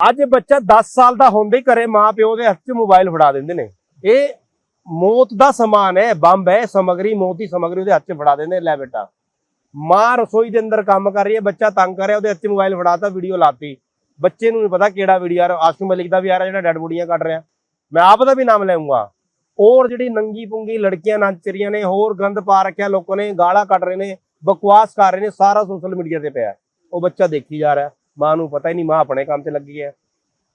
ਅੱਜ ਬੱਚਾ 10 ਸਾਲ ਦਾ ਹੁੰਦੇ ਹੀ ਘਰੇ ਮਾਂ ਪਿਓ ਦੇ ਹੱਥ 'ਚ ਮੋਬਾਈਲ ਫੜਾ ਦਿੰਦੇ ਨੇ। ਇਹ ਮੌਤ ਦਾ ਸਮਾਨ ਹੈ, ਬੰਬ ਹੈ, ਸਮਗਰੀ, ਮੌਤ ਦੀ ਸਮਗਰੀ ਉਹਦੇ ਹੱਥ 'ਚ ਫੜਾ ਦਿੰਦੇ ਲੈ ਬੇਟਾ। ਮਾਂ ਰਸੋਈ ਦੇ ਅੰਦਰ ਕੰਮ ਕਰ ਰਹੀ ਹੈ, ਬੱਚਾ ਤੰਗ ਕਰ ਰਿਹਾ, ਉਹਦੇ ਹੱਥ 'ਚ ਮੋਬਾਈਲ ਫੜਾਤਾ ਵੀਡੀਓ ਲਾਤੀ। ਬੱਚੇ ਨੂੰ ਨਹੀਂ ਪਤਾ ਕਿਹੜਾ ਵੀਡੀਓ ਆ ਰਿਹਾ, ਆਸ਼ੂ ਮਲਿਕ ਦਾ ਵੀ ਆ ਰਿਹਾ, ਜਿਹੜਾ ਡੈਡ ਬੋਡੀਆਂ ਕੱਢ ਰਿਹਾ। ਮੈਂ ਆਪ ਦਾ ਵੀ ਨਾਮ ਲੈਊਂਗਾ ਔਰ ਜਿਹੜੀ ਨੰਗੀ ਪੁੰਗੀ ਲੜਕੀਆਂ ਨੱਚ ਰਹੀਆਂ ਨੇ, ਹੋਰ ਗੰਦ ਪਾ ਰੱਖਿਆ ਲੋਕਾਂ ਨੇ, ਗਾਲਾਂ ਕੱਢ ਰਹੇ ਨੇ, ਬਕਵਾਸ ਕਰ ਰਹੇ ਨੇ, ਸਾਰਾ ਸੋਸ਼ਲ ਮੀਡੀਆ ਤੇ ਪਿਆ। ਉਹ ਬੱਚਾ ਦੇਖੀ ਜਾ ਰਿਹਾ। ਮਾਂ ਨੂੰ ਪਤਾ ਹੀ ਨਹੀਂ, ਮਾਂ ਆਪਣੇ ਕੰਮ ਤੇ ਲੱਗੀ ਹੈ।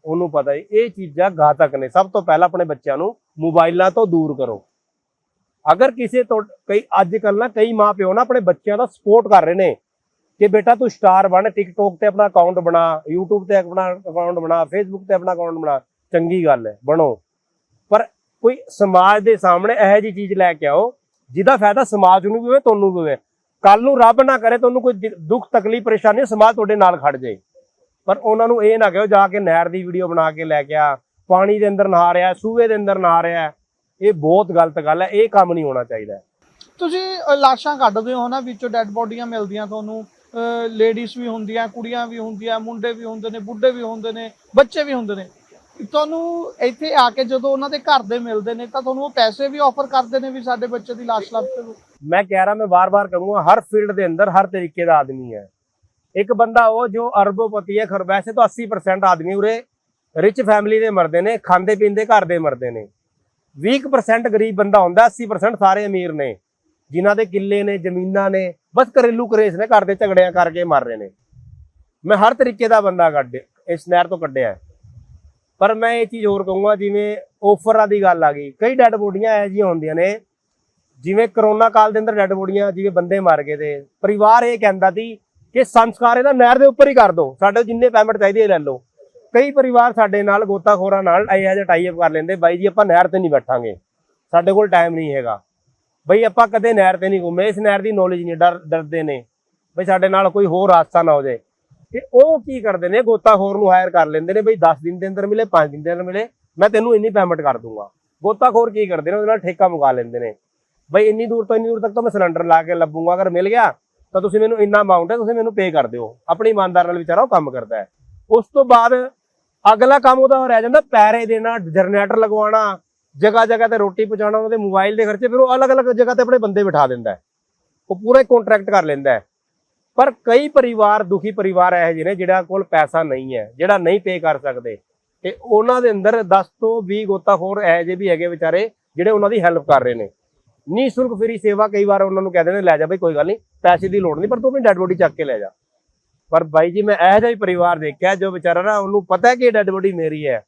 ਉਹਨੂੰ ਪਤਾ ਹੀ, ਇਹ ਚੀਜ਼ਾਂ ਘਾਤਕ ਨੇ। ਸਭ ਤੋਂ ਪਹਿਲਾਂ ਆਪਣੇ ਬੱਚਿਆਂ ਨੂੰ ਮੋਬਾਈਲਾਂ ਤੋਂ ਦੂਰ ਕਰੋ। ਅਗਰ ਕਿਸੇ ਤੋਂ, ਕਈ ਅੱਜ ਕੱਲ ਨਾ ਕਈ ਮਾਂ ਪਿਓ ਨਾ ਆਪਣੇ ਬੱਚਿਆਂ ਦਾ ਸਪੋਰਟ ਕਰ ਰਹੇ ਨੇ ਕਿ ਬੇਟਾ ਤੂੰ ਸਟਾਰ ਬਣ ਟਿਕਟੋਕ ਤੇ ਆਪਣਾ ਅਕਾਊਂਟ ਬਣਾ, YouTube ਤੇ ਆਪਣਾ ਅਕਾਊਂਟ ਬਣਾ, Facebook ਤੇ ਆਪਣਾ ਅਕਾਊਂਟ ਬਣਾ, ਚੰਗੀ ਗੱਲ ਹੈ, ਬਣੋ। ਪਰ ਕੋਈ ਸਮਾਜ ਦੇ ਸਾਹਮਣੇ ਇਹੋ ਜੀ ਚੀਜ਼ ਲੈ ਕੇ ਆਓ, ਜਿਹਦਾ ਫਾਇਦਾ ਸਮਾਜ ਨੂੰ ਵੀ ਹੋਵੇ, ਤੁਹਾਨੂੰ ਵੀ ਹੋਵੇ। ਕੱਲ ਨੂੰ ਰੱਬ ਨਾ ਕਰੇ, ਤੁਹਾਨੂੰ ਕੋਈ ਦੁੱਖ ਤਕਲੀਫ, ਪਰੇਸ਼ਾਨੀ, ਸਮਾਜ ਤੁਹਾਡੇ ਨਾਲ ਖੜ ਜਾਏ। ਪਰ ਉਹਨਾਂ ਨੂੰ ਇਹ ਨਾ ਕਹੋ ਜਾ ਕੇ ਨਹਿਰ ਦੀ ਵੀਡੀਓ ਬਣਾ ਕੇ ਲੈ ਕੇ ਆ ਪਾਣੀ ਦੇ ਅੰਦਰ ਨਹਾ ਰਿਹਾ ਸੂਏ ਦੇ ਅੰਦਰ ਨਹਾ ਰਿਹਾ ਇਹ ਬਹੁਤ ਗਲਤ ਗੱਲ ਹੈ ਇਹ ਕੰਮ ਨਹੀਂ ਹੋਣਾ ਚਾਹੀਦਾ। ਤੁਸੀਂ ਲਾਸ਼ਾਂ ਕੱਢਦੇ ਹੋ ਨਾ ਵਿੱਚੋਂ ਡੈੱਡ ਬੋਡੀਆਂ ਮਿਲਦੀਆਂ ਤੁਹਾਨੂੰ ਲੇਡੀਜ਼ ਵੀ ਹੁੰਦੀਆਂ ਕੁੜੀਆਂ ਵੀ ਹੁੰਦੀਆਂ ਮੁੰਡੇ ਵੀ ਹੁੰਦੇ ਨੇ ਬੁੱਢੇ ਵੀ ਹੁੰਦੇ ਨੇ ਬੱਚੇ ਵੀ ਹੁੰਦੇ ਨੇ। ਤੁਹਾਨੂੰ ਇੱਥੇ ਆ ਕੇ ਜਦੋਂ ਉਹਨਾਂ ਦੇ ਘਰ ਦੇ ਮਿਲਦੇ ਨੇ ਤਾਂ ਤੁਹਾਨੂੰ ਉਹ ਪੈਸੇ ਵੀ ਆਫਰ ਕਰਦੇ ਨੇ ਵੀ ਸਾਡੇ ਬੱਚੇ ਦੀ ਲਾਸ਼ ਲੱਭ ਕੇ ਮੈਂ ਕਹਿ ਰਹਾ ਮੈਂ ਬਾਰ-ਬਾਰ ਕਹੂੰਗਾ ਹਰ ਫੀਲਡ ਦੇ ਅੰਦਰ ਹਰ ਤਰੀਕੇ ਦਾ ਆਦਮੀ ਹੈ। ਇੱਕ ਬੰਦਾ ਉਹ ਜੋ ਅਰਬੋਪਤੀ ਹੈ, ਖਰ ਵੈਸੇ ਤਾਂ 80% ਆਦਮੀ ਉਰੇ ਰਿਚ ਫੈਮਿਲੀ ਦੇ ਮਰਦੇ ਨੇ, ਖਾਂਦੇ ਪੀਂਦੇ ਘਰ ਦੇ ਮਰਦੇ ਨੇ। 20% ਗਰੀਬ ਬੰਦਾ ਹੁੰਦਾ 80% ਸਾਰੇ ਅਮੀਰ ਨੇ, ਜਿਨ੍ਹਾਂ ਦੇ ਕਿੱਲੇ ਨੇ, ਜ਼ਮੀਨਾਂ ਨੇ, ਬਸ ਘਰੇਲੂ ਕਰੇਸ ਨੇ, ਘਰ ਦੇ ਝਗੜਿਆਂ ਕਰਕੇ ਮਰ ਰਹੇ ਨੇ। ਮੈਂ ਹਰ ਤਰੀਕੇ ਦਾ ਬੰਦਾ ਕੱਢ ਇਸ ਨਹਿਰ ਤੋਂ ਕੱਢਿਆ ਪਰ ਮੈਂ ਇਹ ਚੀਜ਼ ਹੋਰ ਕਹੂੰਗਾ, ਜਿਵੇਂ ਆਫਰਾਂ ਦੀ ਗੱਲ ਆ ਗਈ, ਕਈ ਡੈਡ ਬੋਡੀਆਂ ਇਹੋ ਜਿਹੀਆਂ ਹੁੰਦੀਆਂ ਨੇ, ਜਿਵੇਂ ਕਰੋਨਾ ਕਾਲ ਦੇ ਅੰਦਰ ਡੈਡ ਬੋਡੀਆਂ, ਜਿਵੇਂ ਬੰਦੇ ਮਰ ਗਏ ਤੇ, ਪਰਿਵਾਰ ਇਹ ਕਹਿੰਦਾ ਸੀ ਕਿ ਸੰਸਕਾਰ ਇਹਦਾ ਨਹਿਰ ਦੇ ਉੱਪਰ ਹੀ ਕਰ ਦਿਓ ਸਾਡੇ ਜਿੰਨੇ ਪੈਮੈਂਟ ਚਾਹੀਦੀ ਹੈ ਲੈ ਲਓ। ਕਈ ਪਰਿਵਾਰ ਸਾਡੇ ਨਾਲ ਗੋਤਾਖੋਰਾਂ ਨਾਲ ਇਹੋ ਜਿਹਾ ਟਾਈ ਕਰ ਲੈਂਦੇ, ਬਾਈ ਜੀ, ਆਪਾਂ ਨਹਿਰ ਤੇ ਨਹੀਂ ਬੈਠਾਂਗੇ। ਸਾਡੇ ਕੋਲ ਟਾਈਮ ਨਹੀਂ ਹੈਗਾ। ਬਈ, ਆਪਾਂ ਕਦੇ ਨਹਿਰ ਤੇ ਨਹੀਂ ਘੁੰਮੇ। ਇਸ ਨਹਿਰ ਦੀ ਨੌਲੇਜ ਨਹੀਂ, ਡਰ, ਡਰਦੇ ਨੇ। ਬਈ, ਸਾਡੇ ਨਾਲ ਕੋਈ ਹੋਰ ਹਾਦਸਾ ਨਾ ਹੋ ਜਾਏ। ਤੇ ਉਹ ਕੀ ਕਰਦੇ ਨੇ? ਗੋਤਾਖੋਰ ਨੂੰ ਹਾਇਰ ਕਰ ਲੈਂਦੇ ਨੇ। ਬਈ 10 ਦਿਨ ਦੇ ਅੰਦਰ ਮਿਲੇ 5 ਦਿਨ ਦੇ ਅੰਦਰ ਮਿਲੇ, ਮੈਂ ਤੈਨੂੰ ਇੰਨੀ ਪੇਮੈਂਟ ਕਰ ਦੂੰਗਾ। ਗੋਤਾਖੋਰ ਕੀ ਕਰਦੇ ਨੇ? ਉਹਦੇ ਨਾਲ ਠੇਕਾ ਮੁਕਾ ਲੈਂਦੇ ਨੇ। ਬਈ, ਇੰਨੀ ਦੂਰ ਤੋਂ ਇੰਨੀ ਦੂਰ ਤੱਕ ਤਾਂ ਮੈਂ ਸਿਲੰਡਰ ਲਾ ਕੇ ਲੱਭੂਗਾ। ਅਗਰ ਮਿਲ ਗਿਆ ਤਾਂ ਤੁਸੀਂ ਮੈਨੂੰ ਇੰਨਾ ਅਮਾਉਂਟ ਹੈ, ਤੁਸੀਂ ਮੈਨੂੰ ਪੇ ਕਰ ਦਿਓ। ਆਪਣੀ ਇਮਾਨਦਾਰ ਨਾਲ ਵਿਚਾਰਾ ਉਹ ਕੰਮ ਕਰਦਾ ਹੈ। ਉਸ ਤੋਂ ਬਾਅਦ ਅਗਲਾ ਕੰਮ ਉਹਦਾ ਰਹਿ ਜਾਂਦਾ ਪੈਰੇ ਦੇਣਾ, ਜਨਰੇਟਰ ਲਗਵਾਉਣਾ ਜਗ੍ਹਾ ਜਗ੍ਹਾ ਤੇ ਰੋਟੀ ਪਹੁੰਚਾਉਣਾ, ਉਹਦੇ ਮੋਬਾਈਲ ਦੇ ਖਰਚੇ, ਫਿਰ ਉਹ ਅਲੱਗ-ਅਲੱਗ ਜਗ੍ਹਾ ਤੇ ਆਪਣੇ ਬੰਦੇ ਬਿਠਾ ਦਿੰਦਾ ਉਹ ਪੂਰੇ ਕੰਟਰੈਕਟ ਕਰ ਲੈਂਦਾ ਪਰ ਕਈ ਪਰਿਵਾਰ, ਦੁਖੀ ਪਰਿਵਾਰ ਇਹੋ ਜਿਹੇ ਨੇ ਜਿਹੜਾ ਕੋਲ ਪੈਸਾ ਨਹੀਂ ਹੈ, ਜਿਹੜਾ ਨਹੀਂ ਪੇ ਕਰ ਸਕਦੇ। ਤੇ ਉਹਨਾਂ ਦੇ ਅੰਦਰ 10 ਤੋਂ 20 ਗੋਤਾਖੋਰ ਇਹੋ ਜਿਹੇ ਵੀ ਹੈਗੇ ਵਿਚਾਰੇ, ਜਿਹੜੇ ਉਹਨਾਂ ਦੀ ਹੈਲਪ ਕਰ ਰਹੇ ਨੇ। ਨਿਸ਼ੁਲਕ ਫਰੀ ਸੇਵਾ ਕਈ ਵਾਰ ਉਹਨਾਂ ਨੂੰ ਕਹਿੰਦੇ ਨੇ, ਲੈ ਜਾ ਬਈ, ਕੋਈ ਗੱਲ ਨਹੀਂ ਪੈਸੇ ਦੀ ਲੋੜ ਨਹੀਂ ਪਰ ਤੂੰ ਆਪਣੀ ਡੈਡ ਬੋਡੀ ਚੱਕ ਕੇ ਲੈ ਜਾ। ਪਰ ਬਾਈ ਜੀ, ਮੈਂ ਇਹੋ ਜਿਹਾ ਹੀ ਪਰਿਵਾਰ ਦੇਖਿਆ ਜੋ ਵਿਚਾਰਾ ਨਾ ਉਹਨੂੰ ਪਤਾ ਹੈ ਕਿ ਇਹ ਡੈਡ ਬੋਡੀ ਮੇਰੀ ਹੈ।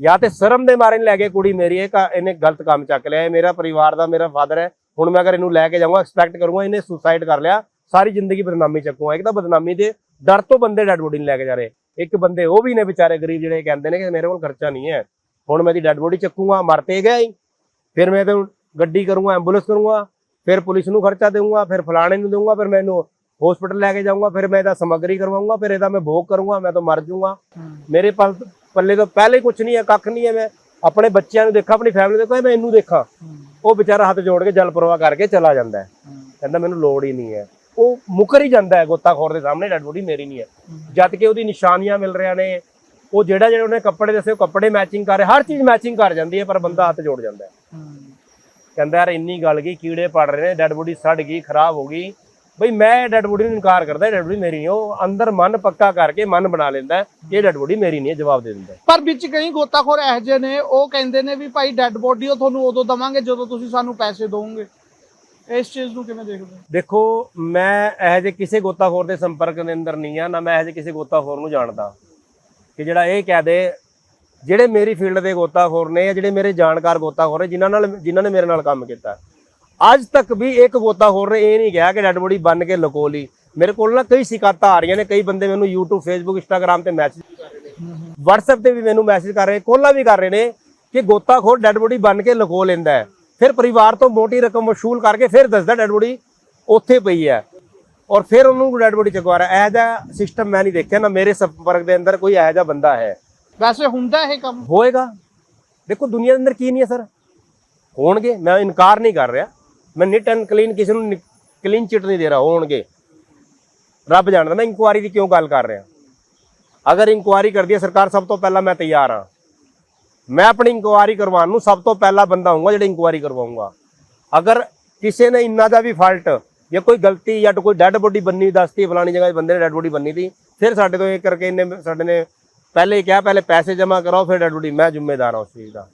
ਜਾਂ ਤੇ ਸ਼ਰਮ ਦੇ ਮਾਰੇ ਨਹੀਂ ਲੈ ਕੇ ਕੁੜੀ ਮੇਰੀ ਹੈ ਇਹਨੇ ਗਲਤ ਕੰਮ ਚੱਕ ਲਿਆ ਮੇਰਾ ਪਰਿਵਾਰ ਦਾ ਮੇਰਾ ਫਾਦਰ ਹੈ। ਹੁਣ ਮੈਂ ਅਗਰ ਇਹਨੂੰ ਲੈ ਕੇ ਜਾਊਂਗਾ, ਐਕਸਪੈਕਟ ਕਰੂੰਗਾ, ਇਹਨੇ ਸੁਸਾਈਡ ਕਰ ਲਿਆ, ਸਾਰੀ ਜ਼ਿੰਦਗੀ ਬਦਨਾਮੀ ਚੱਕੂਗਾ ਇੱਕ ਤਾਂ ਬਦਨਾਮੀ ਦੇ ਡਰ ਤੋਂ ਬੰਦੇ ਡੈਡ ਬੋਡੀ ਨਹੀਂ ਲੈ ਕੇ ਜਾ ਰਹੇ। ਇੱਕ ਬੰਦੇ ਉਹ ਵੀ ਨੇ ਵਿਚਾਰੇ ਗਰੀਬ ਜਿਹੜੇ ਕਹਿੰਦੇ ਨੇ ਕਿ ਮੇਰੇ ਕੋਲ ਖਰਚਾ ਨਹੀਂ ਹੈ। ਹੁਣ ਮੈਂ ਦੀ ਡੈਡ ਬੋਡੀ ਚੱਕੂਗਾ, ਮਰ ਤੇ ਗਿਆ ਹੀ ਫਿਰ ਮੈਂ ਤੇ ਗੱਡੀ ਕਰੂੰਗਾ ਐਂਬੂਲੈਂਸ ਕਰੂੰਗਾ, ਫਿਰ ਪੁਲਿਸ ਨੂੰ ਖਰਚਾ ਦੇਊਂਗਾ, ਫਿਰ ਫਲਾਣੇ ਨੂੰ ਦੇਵਾਂਗਾ ਫਿਰ ਮੈਨੂੰ ਹਸਪੀਟਲ ਲੈ ਕੇ ਜਾਊਂਗਾ, ਫਿਰ ਮੈਂ ਇਹਦਾ ਸਮੱਗਰੀ ਕਰਵਾਉਂਗਾ ਫਿਰ ਇਹਦਾ ਮੈਂ ਭੋਗ ਕਰੂੰਗਾ, ਮੈਂ ਤਾਂ ਮਰ ਜਾਊਂਗਾ ਮੇਰੇ ਪਲ ਪੱਲੇ ਤੋਂ ਪਹਿਲੇ ਕੁਝ ਨਹੀਂ ਹੈ, ਕੱਖ ਨਹੀਂ ਹੈ, ਮੈਂ ਆਪਣੇ ਬੱਚਿਆਂ ਨੂੰ ਦੇਖਾਂ, ਆਪਣੀ ਫੈਮਿਲੀ ਦੇਖਾਂ ਮੈਂ ਇਹਨੂੰ ਦੇਖਾਂ। ਉਹ ਵਿਚਾਰਾ ਹੱਥ ਜੋੜ ਕੇ ਜਲ ਪ੍ਰਵਾਹ ਕਰਕੇ ਚਲਾ ਜਾਂਦਾ ਹੈ। ਕਹਿੰਦਾ ਮੈਨੂੰ ਲੋੜ ਹੀ ਨਹੀਂ ਹੈ। ਉਹ ਮੁਕਰ ਹੀ ਜਾਂਦਾ ਹੈ ਗੋਤਾਖੋਰ ਦੇ ਸਾਹਮਣੇ, ਡੈਡ ਬੋਡੀ ਮੇਰੀ ਨਹੀਂ ਹੈ। ਜਦ ਕਿ ਉਹਦੀ ਨਿਸ਼ਾਨੀਆਂ ਮਿਲ ਰਹੀਆਂ ਨੇ, ਉਹ ਜਿਹੜਾ ਜਿਹੜਾ ਉਹਨੇ ਕੱਪੜੇ ਦੱਸੇ, ਉਹ ਕੱਪੜੇ ਮੈਚਿੰਗ ਕਰ ਰਿਹਾ, ਹਰ ਚੀਜ਼ ਮੈਚਿੰਗ ਕਰ ਜਾਂਦੀ ਹੈ, ਪਰ ਬੰਦਾ ਹੱਥ ਜੋੜ ਜਾਂਦਾ ਹੈ। ਕਹਿੰਦਾ ਯਾਰ ਇੰਨੀ ਗੱਲ ਗਈ ਕੀੜੇ ਪੜ ਰਹੇ ਨੇ ਡੈਡ ਬੋਡੀ ਸੜ ਗਈ ਖਰਾਬ ਹੋ ਗਈ। ਬਈ ਮੈਂ ਡੈਡ ਬੋਡੀ ਨੂੰ ਇਨਕਾਰ ਕਰਦਾ ਡੈਡ ਬੋਡੀ ਮੇਰੀ ਨਹੀਂ ਉਹ ਅੰਦਰ ਮਨ ਪੱਕਾ ਕਰਕੇ ਮਨ ਬਣਾ ਲੈਂਦਾ ਇਹ ਡੈਡ ਬੋਡੀ ਮੇਰੀ ਨਹੀਂ ਹੈ ਜਵਾਬ ਦੇ ਦਿੰਦਾ। ਪਰ ਵਿੱਚ ਕਈ ਗੋਤਾਖੋਰ ਇਹੋ ਜਿਹੇ ਨੇ ਉਹ ਕਹਿੰਦੇ ਨੇ ਵੀ ਭਾਈ ਡੈੱਡ ਬੋਡੀ ਉਹ ਤੁਹਾਨੂੰ ਉਦੋਂ ਦਵਾਂਗੇ ਜਦੋਂ ਤੁਸੀਂ ਸਾਨੂੰ ਪੈਸੇ ਦੋਗੇ ਇਸ ਚੀਜ਼ ਨੂੰ ਕਿਵੇਂ ਦੇਖਦੇ ਹੋ? ਦੇਖੋ ਮੈਂ ਇਹੋ ਜਿਹੇ ਕਿਸੇ ਗੋਤਾਖੋਰ ਦੇ ਸੰਪਰਕ ਦੇ ਅੰਦਰ ਨਹੀਂ ਆ ਨਾ ਮੈਂ ਇਹੋ ਜਿਹੇ ਕਿਸੇ ਗੋਤਾਖੋਰ ਨੂੰ ਜਾਣਦਾ। ਕਿ ਜਿਹੜਾ ਇਹ ਕਹਿ ਦੇ ਜਿਹੜੇ ਮੇਰੀ ਫੀਲਡ ਦੇ ਗੋਤਾਖੋਰ ਨੇ ਜਾਂ ਜਿਹੜੇ ਮੇਰੇ ਜਾਣਕਾਰ ਗੋਤਾਖੋਰ ਨੇ, ਜਿਨ੍ਹਾਂ ਨਾਲ ਜਿਨ੍ਹਾਂ ਨੇ ਮੇਰੇ ਨਾਲ ਕੰਮ ਕੀਤਾ। ਅੱਜ ਤੱਕ ਵੀ ਇੱਕ ਗੋਤਾਖੋਰ ਨੇ ਇਹ ਨਹੀਂ ਕਿਹਾ ਕਿ ਡੈਡ ਬੋਡੀ ਬੰਨ ਕੇ ਲਕੋ ਲਈ। ਮੇਰੇ ਕੋਲ ਨਾ ਕਈ ਸ਼ਿਕਾਇਤਾਂ ਆ ਰਹੀਆਂ ਨੇ, ਕਈ ਬੰਦੇ ਮੈਨੂੰ YouTube, Facebook, Instagram ਤੇ ਮੈਸੇਜ ਕਰ ਰਹੇ ਨੇ। WhatsApp ਤੇ ਵੀ ਮੈਨੂੰ ਮੈਸੇਜ ਕਰ ਰਹੇ ਕੋਲਾ ਵੀ ਕਰ ਰਹੇ ਨੇ ਕਿ ਗੋਤਾਖੋਰ ਡੈਡ ਬੋਡੀ ਬੰਨ ਕੇ ਲਕੋ ਲੈਂਦਾ ਹੈ। ਫਿਰ ਪਰਿਵਾਰ ਤੋਂ ਮੋਟੀ ਰਕਮ ਵਸੂਲ ਕਰਕੇ ਫਿਰ ਦੱਸਦਾ ਡੈਡ ਬੋਡੀ ਉੱਥੇ ਪਈ ਹੈ। ਔਰ ਫਿਰ ਉਹਨੂੰ ਡੈਡ ਬੋਡੀ ਚਕਵਾ ਰਿਹਾ ਇਹ ਜਿਹਾ ਸਿਸਟਮ ਮੈਂ ਨਹੀਂ ਦੇਖਿਆ, ਨਾ ਮੇਰੇ ਸੰਪਰਕ ਦੇ ਅੰਦਰ ਕੋਈ ਇਹੋ ਜਿਹਾ ਬੰਦਾ ਹੈ। ਵੈਸੇ ਹੁੰਦਾ ਇਹ ਕੰਮ। ਹੋਏਗਾ। ਦੇਖੋ, ਦੁਨੀਆ ਦੇ ਅੰਦਰ ਕੀ ਨਹੀਂ ਹੈ, ਸਰ? ਹੋਣਗੇ। ਮੈਂ ਇਨਕਾਰ ਨਹੀਂ ਕਰ ਰਿਹਾ। ਮੈਂ ਨਿਟ ਐਂਡ ਕਲੀਨ ਕਿਸੇ ਨੂੰ ਕਲੀਨ ਚਿੱਟ ਨਹੀਂ ਦੇ ਰਿਹਾ, ਹੋਣਗੇ। ਰੱਬ ਜਾਣਦਾ ਮੈਂ ਇਨਕੁਆਰੀ ਦੀ ਕਿਉਂ ਗੱਲ ਕਰ ਰਿਹਾ। ਅਗਰ ਇਨਕੁਆਇਰੀ ਕਰਦੀ ਹੈ, ਸਰਕਾਰ, ਸਭ ਤੋਂ ਪਹਿਲਾਂ ਮੈਂ ਤਿਆਰ ਹਾਂ। ਮੈਂ ਆਪਣੀ ਇਨਕੁਆਇਰੀ ਕਰਵਾਉਣ ਨੂੰ ਸਭ ਤੋਂ ਪਹਿਲਾ ਬੰਦਾ ਹੋਊਗਾ ਜਿਹੜਾ ਇਨਕੁਆਇਰੀ ਕਰਵਾਊਂਗਾ। ਅਗਰ ਕਿਸੇ ਨੇ ਇੰਨਾ ਦਾ ਵੀ ਫਾਲਟ, ਜਾਂ ਕੋਈ ਗਲਤੀ ਜਾਂ ਕੋਈ ਡੈੱਡ ਬੋਡੀ ਬੰਨੀ, ਦੱਸਤੀ, ਫਲਾਣੀ ਜਗ੍ਹਾ 'ਤੇ ਬੰਦੇ ਨੇ ਡੈੱਡ ਬੋਡੀ ਬੰਨੀ ਦੀ ਫਿਰ ਸਾਡੇ ਤੋਂ ਇਹ ਕਰਕੇ ਇਹਨੇ ਸਾਡੇ ਨੇ ਪਹਿਲੇ ਹੀ ਕਿਹਾ, ਪਹਿਲੇ ਪੈਸੇ ਜਮ੍ਹਾਂ ਕਰਾਓ, ਫਿਰ ਡੈੱਡ ਬੋਡੀ ਮੈਂ ਜ਼ਿੰਮੇਦਾਰ ਹਾਂ ਉਸ ਚੀਜ਼ ਦਾ।